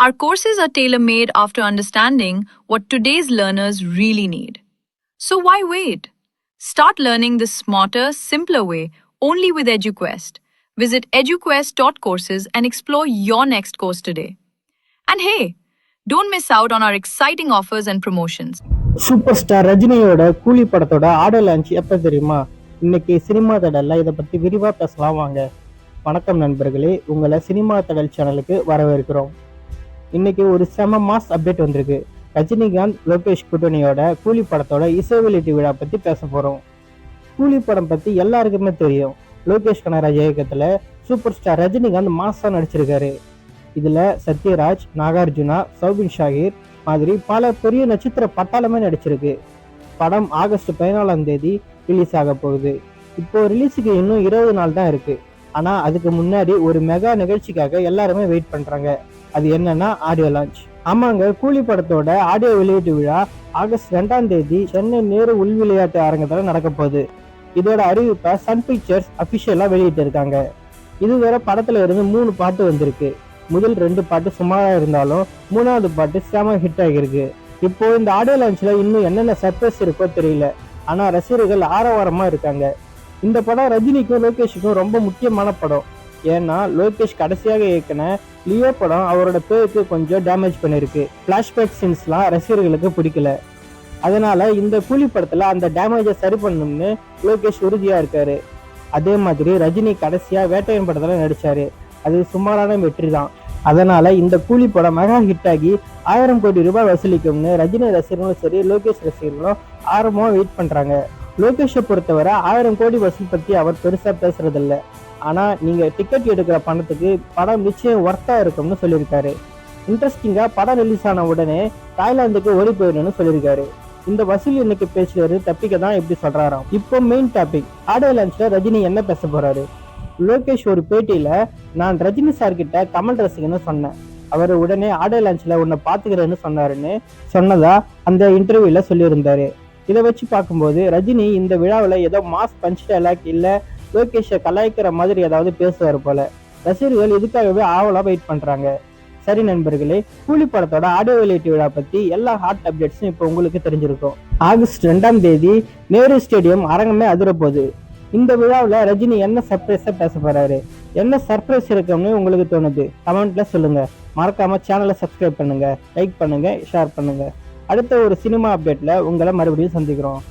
Our courses are tailor made after understanding what today's learners really need. So why wait? Start learning the smarter, simpler way only with EduQuest. Visit eduquest.courses and explore your next course today. And hey, don't miss out on our exciting offers and promotions. Super star ரஜினியோட கூலி படத்தோட audio launch எப்போ தெரியுமா இன்னைக்கு cinema தடல்ல இதை பற்றி விரிவாக பேசலாம் வாங்க வணக்கம் நண்பர்களே உங்களை சினிமா தடல் சேனலுக்கு வரவேற்கிறோம் இன்னைக்கு ஒரு செம மாஸ் அப்டேட் வந்திருக்கு. ரஜினிகாந்த் லோகேஷ் கூட்டணியோட கூலி படத்தோட இசை வெளியீட்டு விழா பற்றி பேச போகிறோம் கூலி படம் பற்றி எல்லாருக்குமே தெரியும். லோகேஷ் கனகராஜ் இயக்கத்தில் சூப்பர் ஸ்டார் ரஜினிகாந்த் மாஸாக நடிச்சிருக்காரு. இதில் சத்யராஜ் நாகார்ஜுனா சௌபின் ஷாகிர் மாதிரி பல பெரிய நட்சத்திர பட்டாளமே நடிச்சிருக்கு. படம் ஆகஸ்ட் பதினாலாம் தேதி ரிலீஸ் ஆக போகுது. இப்போ ரிலீஸுக்கு இன்னும் இருபது நாள் தான் இருக்கு. ஆனா அதுக்கு முன்னாடி ஒரு மெகா நிகழ்ச்சிக்காக எல்லாருமே வெயிட் பண்றாங்க. அது என்னன்னா ஆடியோ லான்ச் ஆமாங்க கூலி படத்தோட ஆடியோ வெளியீட்டு விழா ஆகஸ்ட் ரெண்டாம் தேதி சென்னை நேரு உள் விளையாட்டு அரங்கத்தில் நடக்க போகுது. இதோட அறிவிப்பை சன் பிக்சர்ஸ் அபிஷியலா வெளியிட்டு இருக்காங்க இதுவரை படத்துல இருந்து மூணு பாட்டு வந்திருக்கு. முதல் ரெண்டு பாட்டு சுமாரா இருந்தாலும் மூணாவது பாட்டு செம ஹிட் ஆகியிருக்கு. இப்போ இந்த ஆடியோ லான்ச்ல இன்னும் என்னென்ன சர்ப்ரைஸ் இருக்கோ தெரியல. ஆனா ரசிகர்கள் ஆரவாரமா இருக்காங்க. இந்த படம் ரஜினிக்கும் லோகேஷுக்கும் ரொம்ப முக்கியமான படம். ஏன்னா லோகேஷ் கடைசியாக இயக்கின லியோ படம் அவரோட பேருக்கு கொஞ்சம் டேமேஜ் பண்ணியிருக்கு. ஃப்ளாஷ்பேக் சீன்ஸ்லாம் ரசிகர்களுக்கு பிடிக்கல. அதனால இந்த கூலி படத்தில் அந்த டேமேஜை சரி பண்ணணும்னு லோகேஷ் உறுதியாக இருக்காரு. அதே மாதிரி ரஜினி கடைசியாக வேட்டையன் படத்தில் நடித்தார் அது சுமாரான வெற்றி தான். அதனால இந்த கூலி படம் மெகா ஹிட் ஆகி ஆயிரம் கோடி ரூபாய் வசூலிக்கும்னு ரஜினி ரசிகர்களும் சரி லோகேஷ் ரசிகர்களும் ஆர்வமாக வெயிட் பண்ணுறாங்க லோகேஷை பொறுத்தவரை ஆயிரம் கோடி வசூல் பற்றி அவர் பெருசாக பேசுறதில்லை. ஆனால் நீங்கள் டிக்கெட் எடுக்கிற பணத்துக்கு படம் நிச்சயம் ஒர்த்தாக இருக்கும்னு சொல்லியிருக்காரு. இன்ட்ரெஸ்டிங்காக படம் ரிலீஸ் ஆன உடனே தாய்லாந்துக்கு ஓடி போயிடணும்னு சொல்லியிருக்காரு. இந்த வசூல் இன்னைக்கு பேசுறது தப்பிக்க தான் இப்படி சொல்றாராம். இப்போ மெயின் டாபிக் ஆடியோ லான்ச்ல ரஜினி என்ன பேச போறாரு? லோகேஷ் ஒரு பேட்டியில நான் ரஜினி சார் கிட்ட கமல் ரசிகன்னு சொன்னேன். அவர் உடனே ஆடியோ லான்ச்ல உன்னை பாத்துக்கிறேன்னு சொன்னாருன்னு சொன்னதா அந்த இன்டர்வியூல சொல்லியிருந்தாரு. இதை வச்சு பார்க்கும்போது ரஜினி இந்த விழாவில் ஏதோ மாஸ் பஞ்ச் டைலாக் இல்லை லோகேஷை கலாய்க்கிற மாதிரி ஏதாவது பேசுவார் போல. ரசிகர்கள் இதுக்காகவே ஆவலா வெயிட் பண்றாங்க. சரி நண்பர்களே கூலி படத்தோட ஆடியோ வெளியீட்டு விழா பத்தி எல்லா ஹாட் அப்டேட்ஸும் இப்போ உங்களுக்கு தெரிஞ்சிருக்கும். ஆகஸ்ட் ரெண்டாம் தேதி நேரு ஸ்டேடியம் அரங்கமே அதிரப்போகுது இந்த விழாவில் ரஜினி என்ன சர்ப்ரைஸா பேச போறாரு? என்ன சர்ப்ரைஸ் இருக்கும்னு உங்களுக்கு தோணுது? கமெண்ட்ல சொல்லுங்க. மறக்காம சேனலை சப்ஸ்கிரைப் பண்ணுங்க. லைக் பண்ணுங்க ஷேர் பண்ணுங்க. அடுத்த ஒரு சினிமா அப்டேட்ல உங்களை மறுபடியும் சந்திக்கிறோம்.